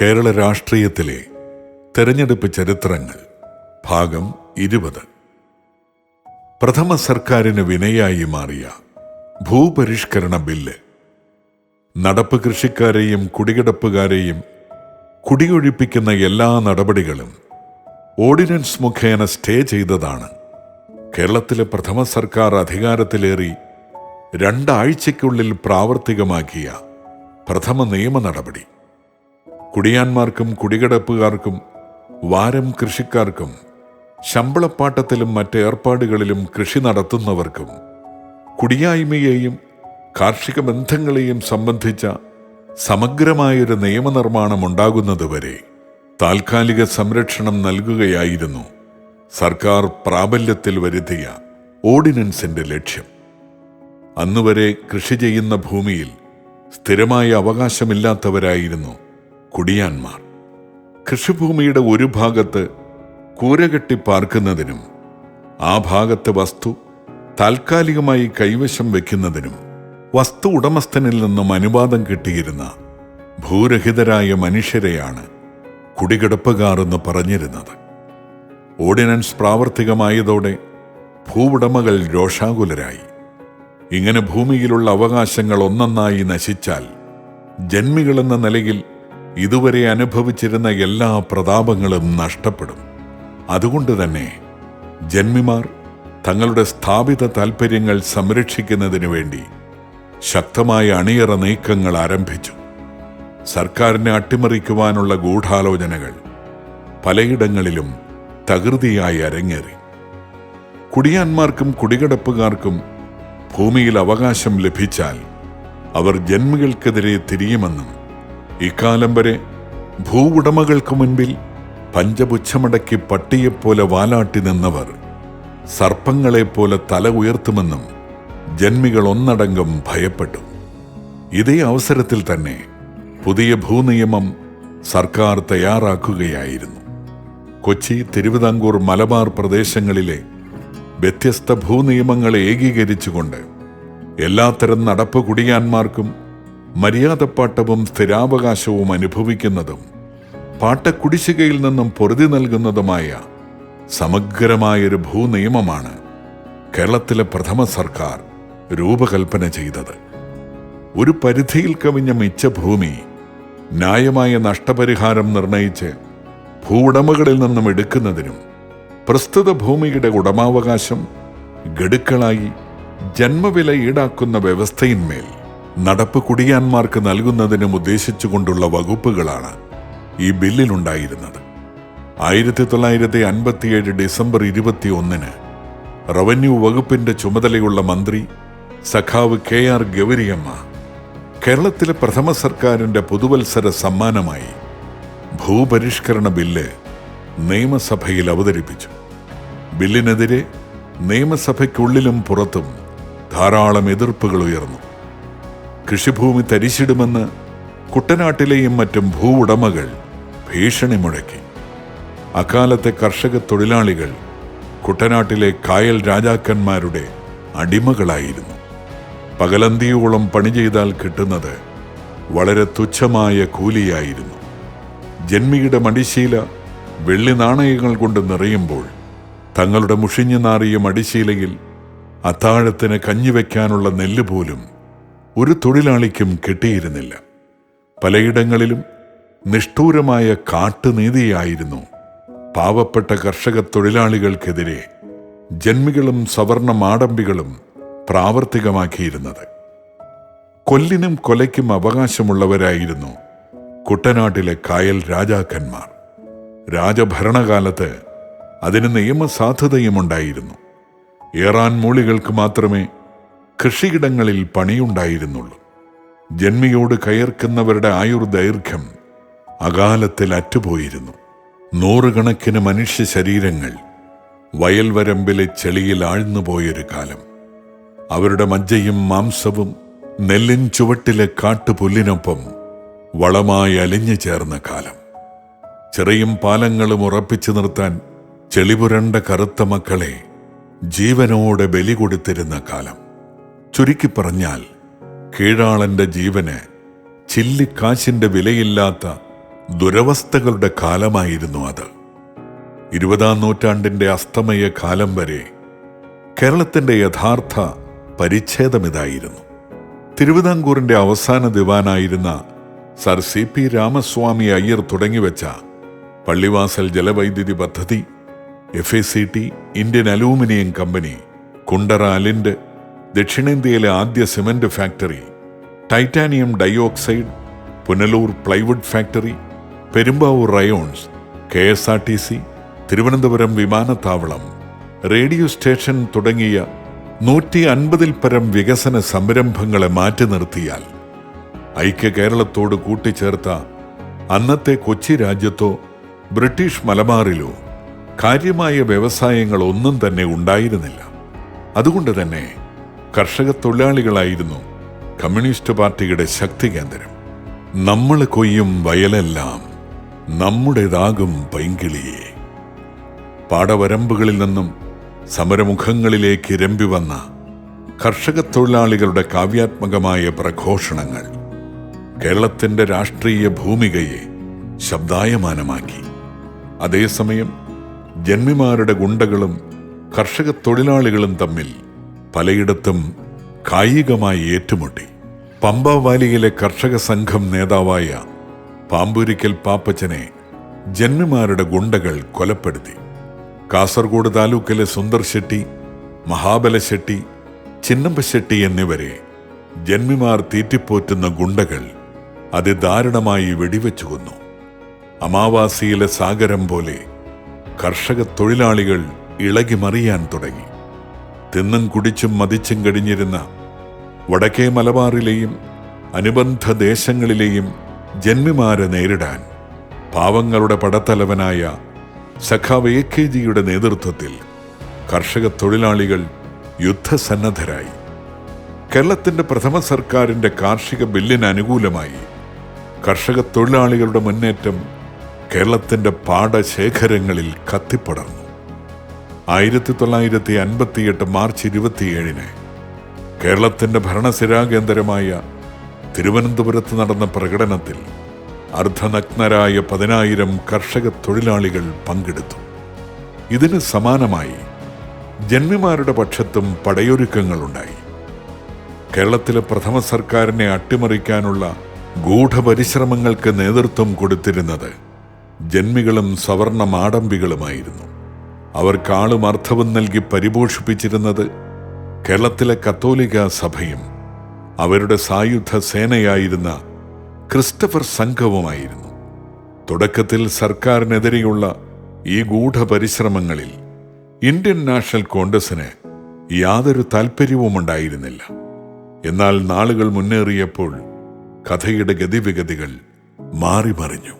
കേരള രാഷ്ട്രീയത്തിലെ തെരഞ്ഞെടുപ്പ് ചരിത്രങ്ങൾ ഭാഗം ഇരുപത്. പ്രഥമ സർക്കാരിന് വിനയായി മാറിയ ഭൂപരിഷ്കരണ ബില്ല്. നടപ്പ് കൃഷിക്കാരെയും കുടികിടപ്പുകാരെയും കുടിയൊഴിപ്പിക്കുന്ന എല്ലാ നടപടികളും ഓർഡിനൻസ് മുഖേന സ്റ്റേ ചെയ്തതാണ്. കേരളത്തിലെ പ്രഥമ സർക്കാർ അധികാരത്തിലേറി രണ്ടാഴ്ചയ്ക്കുള്ളിൽ പ്രാവർത്തികമാക്കിയ പ്രഥമ നിയമ നടപടി. കുടിയാന്മാർക്കും കുടികിടപ്പുകാർക്കും വാരം കൃഷിക്കാർക്കും ശമ്പളപ്പാട്ടത്തിലും മറ്റ് ഏർപ്പാടുകളിലും കൃഷി നടത്തുന്നവർക്കും കുടിയായ്മയെയും കാർഷിക ബന്ധങ്ങളെയും സംബന്ധിച്ച സമഗ്രമായൊരു നിയമനിർമ്മാണം ഉണ്ടാകുന്നതുവരെ താൽക്കാലിക സംരക്ഷണം നൽകുകയായിരുന്നു സർക്കാർ പ്രാബല്യത്തിൽ വരുത്തിയ ഓർഡിനൻസിന്റെ ലക്ഷ്യം. അന്നുവരെ കൃഷി ചെയ്യുന്ന ഭൂമിയിൽ സ്ഥിരമായ അവകാശമില്ലാത്തവരായിരുന്നു കുടിയാന്മാർ. കൃഷിഭൂമിയുടെ ഒരു ഭാഗത്ത് കൂരകെട്ടി പാർക്കുന്നതിനും ആ ഭാഗത്തെ വസ്തു താൽക്കാലികമായി കൈവശം വയ്ക്കുന്നതിനും വസ്തു ഉടമസ്ഥനിൽ നിന്നും അനുവാദം കിട്ടിയിരുന്ന ഭൂരഹിതരായ മനുഷ്യരെയാണ് കുടികിടപ്പുകാർ എന്ന് പറഞ്ഞിരുന്നത്. ഓർഡിനൻസ് പ്രാവർത്തികമായതോടെ ഭൂവുടമകൾ രോഷാകുലരായി. ഇങ്ങനെ ഭൂമിയിലുള്ള അവകാശങ്ങൾ ഒന്നൊന്നായി നശിച്ചാൽ ജന്മികളെന്ന നിലയിൽ ഇതുവരെ അനുഭവിച്ചിരുന്ന എല്ലാ പ്രതാപങ്ങളും നഷ്ടപ്പെടും. അതുകൊണ്ട് തന്നെ ജന്മിമാർ തങ്ങളുടെ സ്ഥാപിത താൽപ്പര്യങ്ങൾ സംരക്ഷിക്കുന്നതിനു വേണ്ടി ശക്തമായ അണിയറ നീക്കങ്ങൾ ആരംഭിച്ചു. സർക്കാരിനെ അട്ടിമറിക്കുവാനുള്ള ഗൂഢാലോചനകൾ പലയിടങ്ങളിലും തകൃതിയായി അരങ്ങേറി. കുടിയാന്മാർക്കും കുടികടപ്പുകാർക്കും ഭൂമിയിൽ അവകാശം ലഭിച്ചാൽ അവർ ജന്മികൾക്കെതിരെ തിരിയുമെന്നും ഇക്കാലം വരെ ഭൂവുടമകൾക്ക് മുൻപിൽ പഞ്ചപുച്ഛമടക്കി പട്ടിയെപ്പോലെ വാലാട്ടി നിന്നവർ സർപ്പങ്ങളെപ്പോലെ തല ഉയർത്തുമെന്നും ജന്മികൾ ഒന്നടങ്കം ഭയപ്പെട്ടു. ഇതേ അവസരത്തിൽ തന്നെ പുതിയ ഭൂനിയമം സർക്കാർ തയ്യാറാക്കുകയായിരുന്നു. കൊച്ചി തിരുവിതാംകൂർ മലബാർ പ്രദേശങ്ങളിലെ വ്യത്യസ്ത ഭൂനിയമങ്ങളെ ഏകീകരിച്ചുകൊണ്ട് എല്ലാത്തരം നടപ്പ് കുടിയാന്മാർക്കും മര്യാദപ്പാട്ടവും സ്ഥിരാവകാശവും അനുഭവിക്കുന്നതും പാട്ടക്കുടിശ്ശികയിൽ നിന്നും പൊറുതി നൽകുന്നതുമായ സമഗ്രമായൊരു ഭൂനിയമമാണ് കേരളത്തിലെ പ്രഥമ സർക്കാർ രൂപകൽപ്പന ചെയ്തത്. ഒരു പരിധിയിൽ കവിഞ്ഞ മിച്ച ഭൂമി ന്യായമായ നഷ്ടപരിഹാരം നിർണയിച്ച് ഭൂവുടമകളിൽ നിന്നും എടുക്കുന്നതിനും പ്രസ്തുത ഭൂമിയുടെ ഉടമാവകാശം ഗഡുക്കളായി ജന്മവില ഈടാക്കുന്ന വ്യവസ്ഥയിന്മേൽ നടപ്പ് കുടിയാന്മാർക്ക് നൽകുന്നതിനും ഉദ്ദേശിച്ചുകൊണ്ടുള്ള വകുപ്പുകളാണ് ഈ ബില്ലിലുണ്ടായിരുന്നത്. ആയിരത്തി തൊള്ളായിരത്തി അൻപത്തിയേഴ് ഡിസംബർ ഇരുപത്തി ഒന്നിന് റവന്യൂ വകുപ്പിന്റെ ചുമതലയുള്ള മന്ത്രി സഖാവ് കെ ആർ ഗൗരിയമ്മ കേരളത്തിലെ പ്രഥമ സർക്കാരിന്റെ പുതുവത്സര സമ്മാനമായി ഭൂപരിഷ്കരണ ബില്ല് നിയമസഭയിൽ അവതരിപ്പിച്ചു. ബില്ലിനെതിരെ നിയമസഭയ്ക്കുള്ളിലും പുറത്തും ധാരാളം എതിർപ്പുകൾ ഉയർന്നു. കൃഷിഭൂമി തരിശിടുമെന്ന് കുട്ടനാട്ടിലെയും മറ്റും ഭൂവുടമകൾ ഭീഷണി മുഴക്കി. അക്കാലത്തെ കർഷക തൊഴിലാളികൾ കുട്ടനാട്ടിലെ കായൽ രാജാക്കന്മാരുടെ അടിമകളായിരുന്നു. പകലന്തിയോളം പണി ചെയ്താൽ കിട്ടുന്നത് വളരെ തുച്ഛമായ കൂലിയായിരുന്നു. ജന്മിയുടെ മടിശീല വെള്ളി നാണയങ്ങൾ കൊണ്ട് നിറയുമ്പോൾ തങ്ങളുടെ മുഷിഞ്ഞു നാറിയ മടിശീലയിൽ അത്താഴത്തിന് കഞ്ഞിവെക്കാനുള്ള നെല്ല് പോലും ഒരു തൊഴിലാളിക്കും കിട്ടിയിരുന്നില്ല. പലയിടങ്ങളിലും നിഷ്ഠൂരമായ കാട്ടുനീതിയായിരുന്നു പാവപ്പെട്ട കർഷക തൊഴിലാളികൾക്കെതിരെ ജന്മികളും സവർണ മാടമ്പികളും പ്രാവർത്തികമാക്കിയിരുന്നത്. കൊല്ലിനും കൊലയ്ക്കും അവകാശമുള്ളവരായിരുന്നു കുട്ടനാട്ടിലെ കായൽ രാജാക്കന്മാർ. രാജഭരണകാലത്ത് അതിന് നിയമസാധുതയുമുണ്ടായിരുന്നു. ഏറാൻ മൂളികൾക്ക് മാത്രമേ കൃഷിയിടങ്ങളിൽ പണിയുണ്ടായിരുന്നുള്ളൂ. ജന്മിയോട് കയർക്കുന്നവരുടെ ആയുർദൈർഘ്യം അകാലത്തിൽ അറ്റുപോയിരുന്നു. നൂറുകണക്കിന് മനുഷ്യ ശരീരങ്ങൾ വയൽവരമ്പിലെ ചെളിയിൽ ആഴ്ന്നുപോയൊരു കാലം. അവരുടെ മജ്ജയും മാംസവും നെല്ലിൻ ചുവട്ടിലെ കാട്ടുപുല്ലിനൊപ്പം വളമായി അലിഞ്ഞു ചേർന്ന കാലം. ചെറിയും പാലങ്ങളും ഉറപ്പിച്ചു നിർത്താൻ ചെളിപുരണ്ട കറുത്ത മക്കളെ ജീവനോടെ ബലി കൊടുത്തിരുന്ന കാലം. ചുരുക്കി പറഞ്ഞാൽ കീഴാളന്റെ ജീവന് ചില്ലിക്കാശിന്റെ വിലയില്ലാത്ത ദുരവസ്ഥകളുടെ കാലമായിരുന്നു അത്. ഇരുപതാം നൂറ്റാണ്ടിന്റെ അസ്തമയ കാലം വരെ കേരളത്തിന്റെ യഥാർത്ഥ പരിച്ഛേദമിതായിരുന്നു. തിരുവിതാംകൂറിന്റെ അവസാന ദിവാനായിരുന്ന sir C P Ramaswamy Iyer തുടങ്ങിവെച്ച Pallivasal ജലവൈദ്യുതി പദ്ധതി F A C T Indian aluminium company Kundara Alind ദക്ഷിണേന്ത്യയിലെ ആദ്യ cement factory titanium dioxide Punalur plywood factory Perumbavoor rayons K S R T C Thiruvananthapuram വിമാനത്താവളം റേഡിയോ സ്റ്റേഷൻ തുടങ്ങിയ നൂറ്റി അൻപതിൽ പരം വികസന സംരംഭങ്ങളെ മാറ്റി നിർത്തിയാൽ ഐക്യ കേരളത്തോട് കൂട്ടിച്ചേർത്ത അന്നത്തെ കൊച്ചി രാജ്യത്തോ ബ്രിട്ടീഷ് മലബാറിലോ കാര്യമായ വ്യവസായങ്ങൾ ഒന്നും തന്നെ ഉണ്ടായിരുന്നില്ല. അതുകൊണ്ട് തന്നെ കർഷക തൊഴിലാളികളായിരുന്നു കമ്മ്യൂണിസ്റ്റ് പാർട്ടിയുടെ ശക്തി കേന്ദ്രം. നമ്മൾ കൊയ്യും വയലെല്ലാം നമ്മുടേതാകും പൈങ്കിളിയെ. പാടവരമ്പുകളിൽ നിന്നും സമരമുഖങ്ങളിലേക്ക് രമ്പി വന്ന കർഷക തൊഴിലാളികളുടെ കാവ്യാത്മകമായ പ്രഘോഷണങ്ങൾ കേരളത്തിന്റെ രാഷ്ട്രീയ ഭൂമികയെ ശബ്ദായമാനമാക്കി. അതേസമയം ജന്മിമാരുടെ ഗുണ്ടകളും കർഷക തൊഴിലാളികളും തമ്മിൽ പലയിടത്തും കായികമായി ഏറ്റുമുട്ടി. പമ്പ വാലിയിലെ കർഷക സംഘം നേതാവായ പാമ്പൂരിക്കൽ പാപ്പച്ചനെ ജന്മിമാരുടെ ഗുണ്ടകൾ കൊലപ്പെടുത്തി. കാസർഗോഡ് താലൂക്കിലെ സുന്ദർ ഷെട്ടി മഹാബല ഷെട്ടി ചിന്നമ്പ ഷെട്ടി എന്നിവരെ ജന്മിമാർ തീറ്റിപ്പോറ്റുന്ന ഗുണ്ടകൾ അതിദാരുണമായി വെടിവെച്ചു കൊന്നു. അമാവാസിയിലെ സാഗരം പോലെ കർഷക തൊഴിലാളികൾ ഇളകിമറിയാൻ തുടങ്ങി. തിന്നും കുടിച്ചും മതിച്ചും കഴിഞ്ഞിരുന്ന വടക്കേ മലബാറിലെയും അനുബന്ധ ദേശങ്ങളിലെയും ജന്മിമാരെ നേരിടാൻ പാവങ്ങളുടെ പടത്തലവനായ സഖാവ് എ കെ ജിയുടെ നേതൃത്വത്തിൽ കർഷക തൊഴിലാളികൾ യുദ്ധസന്നദ്ധരായി. കേരളത്തിന്റെ പ്രഥമ സർക്കാരിന്റെ കാർഷിക ബില്ലിന് അനുകൂലമായി കർഷക തൊഴിലാളികളുടെ മുന്നേറ്റം കേരളത്തിന്റെ പാടശേഖരങ്ങളിൽ കത്തിപ്പടർന്നു. ആയിരത്തി തൊള്ളായിരത്തി അൻപത്തിയെട്ട് മാർച്ച് ഇരുപത്തിയേഴിന് കേരളത്തിന്റെ ഭരണസിരാകേന്ദ്രമായ തിരുവനന്തപുരത്ത് നടന്ന പ്രകടനത്തിൽ അർദ്ധനഗ്നരായ പതിനായിരം കർഷക തൊഴിലാളികൾ പങ്കെടുത്തു. ഇതിന് സമാനമായി ജന്മിമാരുടെ പക്ഷത്തും പടയൊരുക്കങ്ങളുണ്ടായി. കേരളത്തിലെ പ്രഥമ സർക്കാരിനെ അട്ടിമറിക്കാനുള്ള ഗൂഢപരിശ്രമങ്ങൾക്ക് നേതൃത്വം കൊടുത്തിരുന്നത് ജന്മികളും സവർണ മാടമ്പികളുമായിരുന്നു അവർക്ക് കാളും അർത്ഥവും നൽകി പരിപോഷിപ്പിച്ചിരുന്നത് കേരളത്തിലെ കത്തോലിക സഭയും അവരുടെ സായുധ സേനയായിരുന്ന ക്രിസ്റ്റഫർ സംഘവുമായിരുന്നു. തുടക്കത്തിൽ സർക്കാരിനെതിരെയുള്ള ഈ ഗൂഢപരിശ്രമങ്ങളിൽ ഇന്ത്യൻ നാഷണൽ കോൺഗ്രസിന് യാതൊരു താൽപ്പര്യവുമുണ്ടായിരുന്നില്ല എന്നാൽ നാളുകൾ മുന്നേറിയപ്പോൾ കഥയുടെ ഗതിവിഗതികൾ മാറിമറിഞ്ഞു.